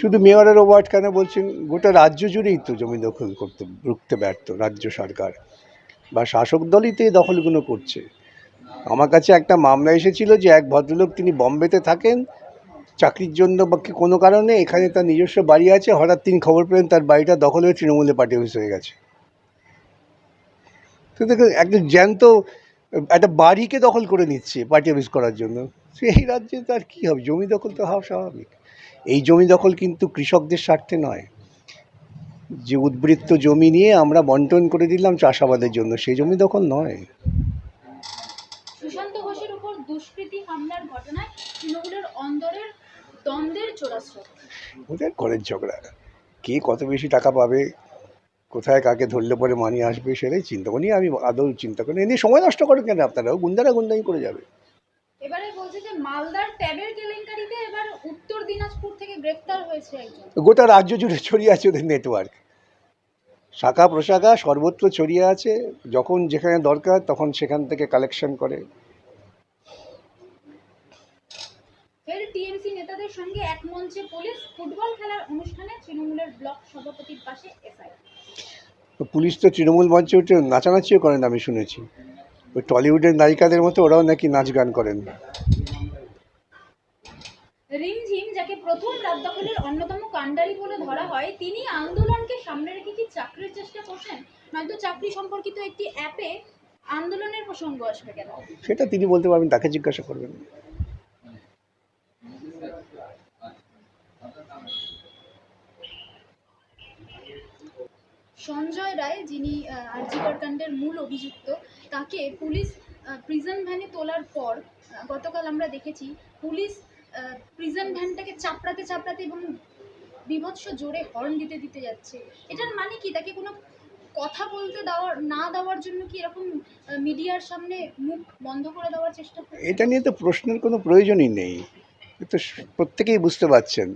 শুধু মেয়রের ওয়ার্ড কেন বলছেন? গোটা রাজ্য জুড়েই তো জমি দখল করতে, রুখতে ব্যর্থ রাজ্য সরকার বা শাসক দলই তো এই দখলগুলো করছে। আমার কাছে একটা মামলা এসেছিল যে এক ভদ্রলোক তিনি বম্বেতে থাকেন, চাকরির জন্য বা কি কোনো কারণে এখানে তার নিজস্ব বাড়ি আছে, হঠাৎ তিনি খবর পেলেন তার বাড়িটা দখল হয়ে তৃণমূলে পার্টি অফিস হয়ে গেছে। তো দেখুন, একজন জ্যান্ত, একটা বাড়িকে দখল করে নিচ্ছে পার্টি অফিস করার জন্য। সেই রাজ্যে তার কী হবে? জমি দখল তো হওয়া স্বাভাবিক। এই জমি দখল কিন্তু কৃষকদের স্বার্থে নয়। যে উদ্বৃত্ত জমি নিয়ে আমরা বন্টন করে দিলাম চাষাবাদের জন্য সেই জমি দখল নয়। সুশান্ত ঘোষের উপর দুষ্কৃতী হামলার ঘটনায় তৃণমূলের অন্দরের দ্বন্দ্বের চোরাস্রোত। ওদের ঘরের ঝগড়া। কে কত বেশি টাকা পাবে কোথায় কাকে ধরলে পরে মানি আসবে সেটাই চিন্তা করি। আমি আদৌ চিন্তা করি না। এ নিয়ে সময় নষ্ট করেন কেন আপনারাও গুন্ডারা গুন্ডাই করে যাবে। এবারে মালদার ট্যাবের কেলেঙ্কারিতে এবার উত্তর দিনাজপুর থেকে গ্রেফতার হয়েছে একজন। গোটা রাজ্য জুড়ে ছড়িয়ে আছে ওদের নেটওয়ার্ক শাখা প্রশাখা সর্বত্র ছড়িয়ে আছে যখন যেখানে দরকার তখন সেখান থেকে কালেকশন করে। ফের টিএমসি নেতাদের সঙ্গে এক মঞ্চে পুলিশ ফুটবল খেলার অনুষ্ঠানে তৃণমূলের ব্লক সভাপতির পাশে এসআই। পুলিশ তো তৃণমূল মঞ্চে উঠে নাচানাচিও করেন আমি শুনেছি। ওই টলিউডের নায়িকাদের মতো ওরাও নাকি নাচ গান করেন। রিমঝিম যাকে প্রথম রাত দখলের অন্যতম কাণ্ডারি বলে ধরা হয় তিনি আন্দোলনকে সামনে রেখে কি চাকরির চেষ্টা করছেন? নয়তো চাকরি সম্পর্কিত একটি অ্যাপে আন্দোলনের প্রসঙ্গ আসবে কেন? সেটা তিনি বলতে পারবেন তাকে জিজ্ঞাসা করবেন। সঞ্জয় রায় যিনি আরজিকর কাণ্ডের মূল অভিযুক্ত তাকে পুলিশ প্রিজন ভ্যানে তোলার পর গতকাল আমরা দেখেছি পুলিশ প্রিজন ভ্যানটাকে চাপড়াতে চাপড়াতে এবং বিভৎস জোরে হর্ন দিতে দিতে যাচ্ছে। এটার মানে কি? তাকে কোনো কথা বলতে দেওয়ার না দেওয়ার জন্য কি এরকম মিডিয়ার সামনে মুখ বন্ধ করে দেওয়ার চেষ্টা এটা নিয়ে তো প্রশ্নের কোনো প্রয়োজনই নেই। তো প্রত্যেকেই বুঝতে পারছেন।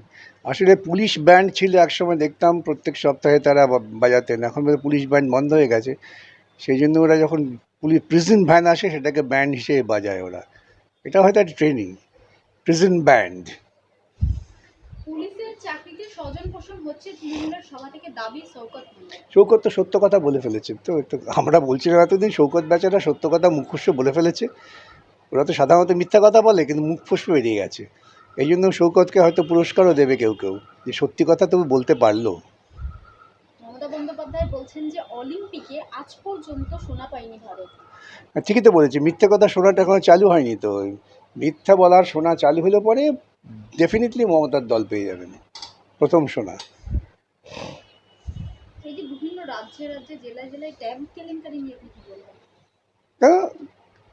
আসলে পুলিশ ব্যান্ড ছিল একসময়, দেখতাম প্রত্যেক সপ্তাহে তারা বাজাতেন। এখন পুলিশ ব্যান্ড বন্ধ হয়ে গেছে। সেই জন্য ওরা যখন পুলিশ প্রিজন ভ্যান আসে, সেটাকে ব্যান্ড হিসেবে বাজায় ওরা। এটা হয়তো একটা ট্রেনিং প্রিজন ব্যান্ড। শৌকত তো সত্য কথা বলে ফেলেছে। তো আমরা বলছিলাম এতদিন শৌকত বেচারা সত্য কথা মুখোশ বলে ফেলেছে। ওরা তো সাধারণত মিথ্যা কথা বলে কিন্তু মুখ বেরিয়ে গেছে। এই জন্য শৌকতকে হয়তো পুরস্কারও দেবে কেউ কেউ। যে সত্যি কথা তবু বলতে পারল। মমতা বন্দ্যোপাধ্যায় বলছেন যে অলিম্পিকে আজ পর্যন্ত সোনা পায়নি ভারত। আর ঠিকই তো বলেছে। মিথ্যা কথা শোনাটা এখনও চালু হয়নি তো। মিথ্যা বলার সোনা চালু হলে পরে ডেফিনেটলি মমতার দল পেয়ে যাবেন প্রথম সোনা।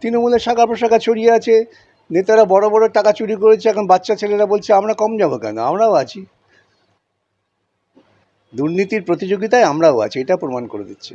তৃণমূলের শাখা প্রশাখা ছড়িয়ে আছে নেতারা বড় বড় টাকা চুরি করেছে এখন বাচ্চা ছেলেরা বলছে আমরা কম যাব কেন? আমরাও আছি। দুর্নীতির প্রতিযোগিতায় আমরাও আছি এটা প্রমাণ করে দিচ্ছে।